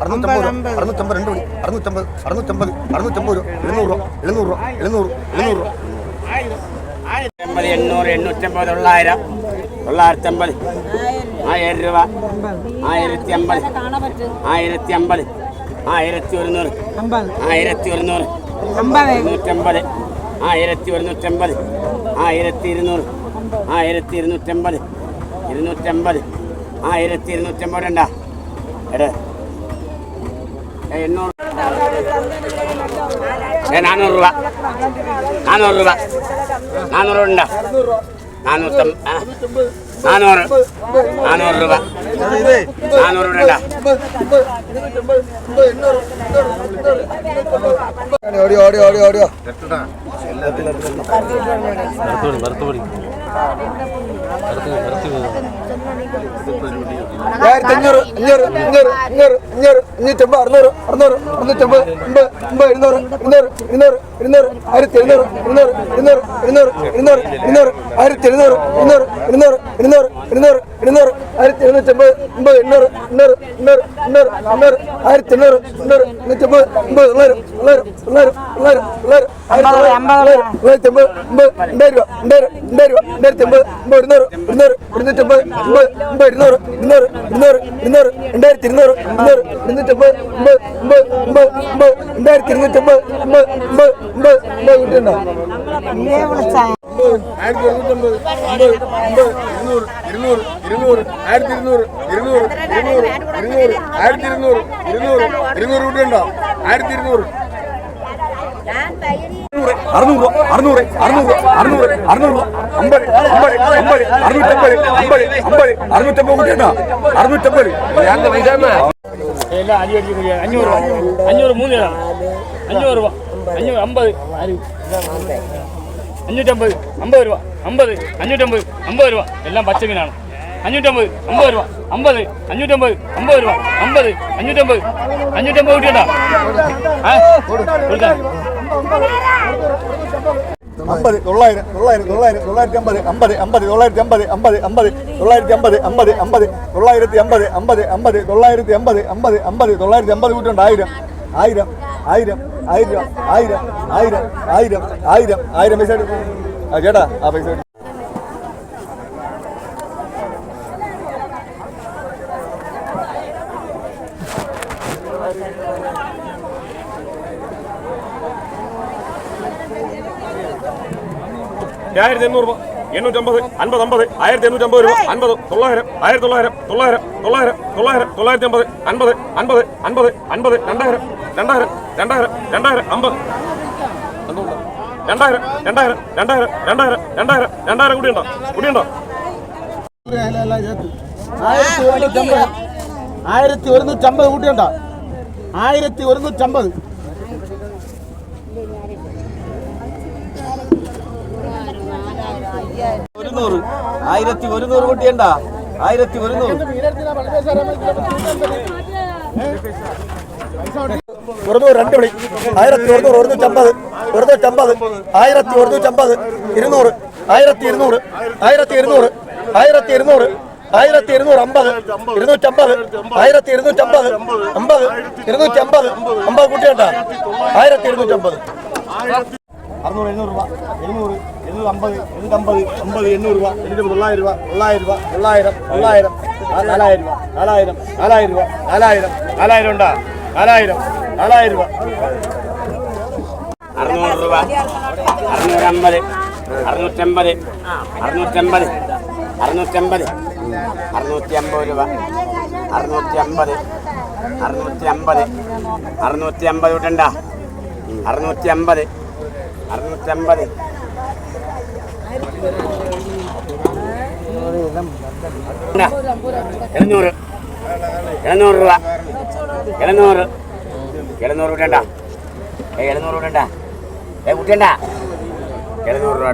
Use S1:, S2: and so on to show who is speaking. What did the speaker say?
S1: അറുന്നൂറ്റമ്പത് രണ്ട് മണി അറുന്നൂറ്റമ്പത് അറുന്നൂറ്റമ്പത് അറുന്നൂറ്റമ്പത് എഴുന്നൂറ് എഴുന്നൂറ് എഴുന്നൂറ് എഴുന്നൂറ്
S2: എൺപത് എണ്ണൂറ് എണ്ണൂറ്റമ്പത് തൊള്ളായിരം തൊള്ളായിരത്തി അമ്പത് ആയിരം രൂപ. ആയിരത്തി അമ്പത് ആയിരത്തി അമ്പത്. ആയിരത്തി ഒരുന്നൂറ് ആയിരത്തി ഒരുന്നൂറ് ഇരുന്നൂറ്റമ്പത് ആയിരത്തി ഒരുന്നൂറ്റമ്പത് ആയിരത്തി ഇരുന്നൂറ് ആയിരത്തി ഇരുന്നൂറ്റമ്പത്. ഇരുന്നൂറ്റമ്പത് ആയിരത്തി ഇരുന്നൂറ്റമ്പത് ഉണ്ടാ എടേ എണ്ണൂറ്. നാനൂറ് രൂപ. നാനൂറ് രൂപ. നാനൂറ് ഉണ്ടോ? നാനൂറ്റമ്പത്. നാനൂറ്. നാനൂറ് രൂപ. നാനൂറ് രൂപ ഉണ്ടോ.
S1: ഓടിയോ ഓടിയോ ഓടിയോ ഓടിയോ ആയിരത്തി അഞ്ഞൂറ് അഞ്ഞൂറ് അഞ്ഞൂറ് അഞ്ഞൂറ് അഞ്ഞൂറ് അഞ്ഞൂറ്റമ്പത് അറുന്നൂറ് അറുന്നൂറ് അറുന്നൂറ്റമ്പത് അമ്പത് അമ്പത് ഇരുന്നൂറ് ഇരുന്നൂറ് ഇരുന്നൂറ് ഇരുന്നൂറ് ആയിരത്തി എഴുന്നൂറ് ഇരുന്നൂറ് ഇരുന്നൂറ് ഇരുന്നൂറ് ഇരുന്നൂറ് ഇരുന്നൂറ് ആയിരത്തി എഴുന്നൂറ് ഇരുന്നൂറ് ഇരുന്നൂറ് ഇരുന്നൂറ് ഇരുന്നൂറ് ഇരുന്നൂറ് ആയിരത്തി എഴുന്നൂറ്റമ്പത് അമ്പത് എണ്ണൂറ് എണ്ണൂറ് എണ്ണൂറ് എണ്ണൂറ് എണ്ണൂറ് ആയിരത്തി എണ്ണൂറ് എണ്ണൂറ് എണ്ണൂറ്റമ്പത് അമ്പത് തൊള്ളായിരം തൊള്ളായിരം അമ്പത് അമ്പത് ഇരുന്നൂറ് ഇരുന്നൂറ്റമ്പത് ഇരുന്നൂറ് ഇരുന്നൂറ് ഇരുന്നൂറ് ഇരുന്നൂറ് രണ്ടായിരത്തി ഇരുന്നൂറ് ഇരുന്നൂറ് ഇരുന്നൂറ്റമ്പത് രണ്ടായിരത്തി ഇരുന്നൂറ്റമ്പത് കിട്ടുന്നുണ്ടോ
S3: ആയിരത്തി ഇരുന്നൂറ്റമ്പത് ഇരുന്നൂറ് ഇരുന്നൂറ് ഇരുന്നൂറ് ആയിരത്തി ഇരുന്നൂറ് ഇരുന്നൂറ് ഇരുന്നൂറ് ഇരുന്നൂറ് ആയിരത്തി ഇരുന്നൂറ് ഇരുന്നൂറ് ഇരുന്നൂറ് കിട്ടുന്നുണ്ടോ ആയിരത്തി ഇരുന്നൂറ്
S1: അറുന്നൂറ് അറുന്നൂറ് അറുന്നൂറ് അറുന്നൂറ് അറുന്നൂറ് അമ്പത് അമ്പത് അമ്പത് അറുന്നൂറ്റമ്പത് അമ്പത് അമ്പത് അറുന്നൂറ്റമ്പത് കൂട്ടിയാ അറുന്നൂറ്റമ്പത്
S4: എല്ലാം അരി അരി അഞ്ഞൂറ് രൂപ അഞ്ഞൂറ് മൂന്ന് രൂപ അഞ്ഞൂറ് രൂപ. അഞ്ഞൂറ് അമ്പത്? അഞ്ഞൂറ്റമ്പത് അമ്പത് രൂപ. അമ്പത് അഞ്ഞൂറ്റമ്പത് അമ്പത് രൂപ. എല്ലാം പച്ചമീനാണ്. അഞ്ഞൂറ്റമ്പത് അമ്പത് രൂപ. അമ്പത് അഞ്ഞൂറ്റമ്പത് അമ്പത് രൂപ. അമ്പത് അഞ്ഞൂറ്റമ്പത് അഞ്ഞൂറ്റമ്പത് കൂട്ടിയുണ്ടോ കൊടുക്കാം
S3: അമ്പത് തൊള്ളായിരം തൊള്ളായിരം തൊള്ളായിരം തൊള്ളായിരത്തി അമ്പത് അമ്പത് അമ്പത് തൊള്ളായിരത്തി അമ്പത് അമ്പത് അമ്പത് തൊള്ളായിരത്തി അമ്പത് അമ്പത് അമ്പത് തൊള്ളായിരത്തി അമ്പത് അമ്പത് അമ്പത് തൊള്ളായിരത്തി അമ്പത് അമ്പത് അമ്പത് തൊള്ളായിരത്തി അമ്പത് കൂട്ടുണ്ട് ആയിരം ആയിരം ആയിരം ആയിരം ആയിരം ആയിരം ആയിരം ആയിരം ആയിരം പൈസ ആ ചേട്ടാ ആ പൈസ എടുക്ക്.
S5: ആയിരത്തി എണ്ണൂറ് രൂപ. എണ്ണൂറ്റമ്പത് അൻപത് അമ്പത് ആയിരത്തി എണ്ണൂറ്റമ്പത് രൂപ അൻപത് തൊള്ളായിരം ആയിരത്തി തൊള്ളായിരം തൊള്ളായിരം തൊള്ളായിരം തൊള്ളായിരം തൊള്ളായിരത്തി അമ്പത് അൻപത് അൻപത് അൻപത് അൻപത് രണ്ടായിരം രണ്ടായിരം രണ്ടായിരം രണ്ടായിരം അമ്പത്? രണ്ടായിരം രണ്ടായിരം രണ്ടായിരം രണ്ടായിരം രണ്ടായിരം രണ്ടായിരം കൂടി ഉണ്ടോ
S3: കൂടി ഉണ്ടോ ആയിരത്തി ഒരുന്നൂറ്റമ്പത് കൂട്ടിയുണ്ടോ ആയിരത്തി ഒരുന്നൂറ്റമ്പത്.
S6: ഒരുന്നൂറ് ആയിരത്തി ഒരുന്നൂറ് കുട്ടിയുണ്ടാ ആയിരത്തി ഒരുന്നൂറ്.
S1: രണ്ട് വിളി ആയിരത്തി ഒരുന്നൂറ് ഒരുന്നൂറ്റമ്പത്. ഒരുന്നൂറ്റമ്പത് ആയിരത്തി ഒരുന്നൂറ്റമ്പത്. ഇരുന്നൂറ്. ആയിരത്തി ഇരുന്നൂറ്. ആയിരത്തി ഇരുന്നൂറ്. ആയിരത്തി ഇരുന്നൂറ്. ആയിരത്തി ഇരുന്നൂറ് അമ്പത്. ഇരുന്നൂറ്റമ്പത്. ആയിരത്തി ഇരുന്നൂറ്റമ്പത്. അമ്പത്. ഇരുന്നൂറ്റമ്പത്. അമ്പത് ആയിരത്തി ഇരുന്നൂറ്റമ്പത്.
S3: അറുന്നൂറ് എണ്ണൂറ് രൂപ എണ്ണൂറ് എണ്ണൂറ് അമ്പത് എണ്ണൂറ്റമ്പത് അമ്പത് എണ്ണൂറ് രൂപ എണ്ണൂറ്റി തൊള്ളായിരം രൂപ തൊള്ളായിരം രൂപ തൊള്ളായിരം തൊള്ളായിരം നാലായിരം രൂപ നാലായിരം നാലായിരം രൂപ നാലായിരം നാലായിരം ഉണ്ടാ? നാലായിരം നാലായിരം രൂപ.
S2: അറുന്നൂറ് രൂപ അറുന്നൂറ്റമ്പത് അറുന്നൂറ്റമ്പത് അറുന്നൂറ്റമ്പത് അറുന്നൂറ്റമ്പത് അറുന്നൂറ്റി അമ്പത് രൂപ അറുന്നൂറ്റി അമ്പത് അറുന്നൂറ്റി അമ്പത് അറുന്നൂറ്റി അമ്പത് വിട്ടണ്ട അറുന്നൂറ്റി അമ്പത് അറുന്നൂറ്റി അമ്പത് എഴുന്നൂറ്. എഴുന്നൂറ് രൂപ. എഴുന്നൂറ്. എഴുന്നൂറ് വിട്ടണ്ട ഏ എഴുന്നൂറ് വിടണ്ട ഏ കുട്ടിയണ്ട എഴുന്നൂറ് രൂപ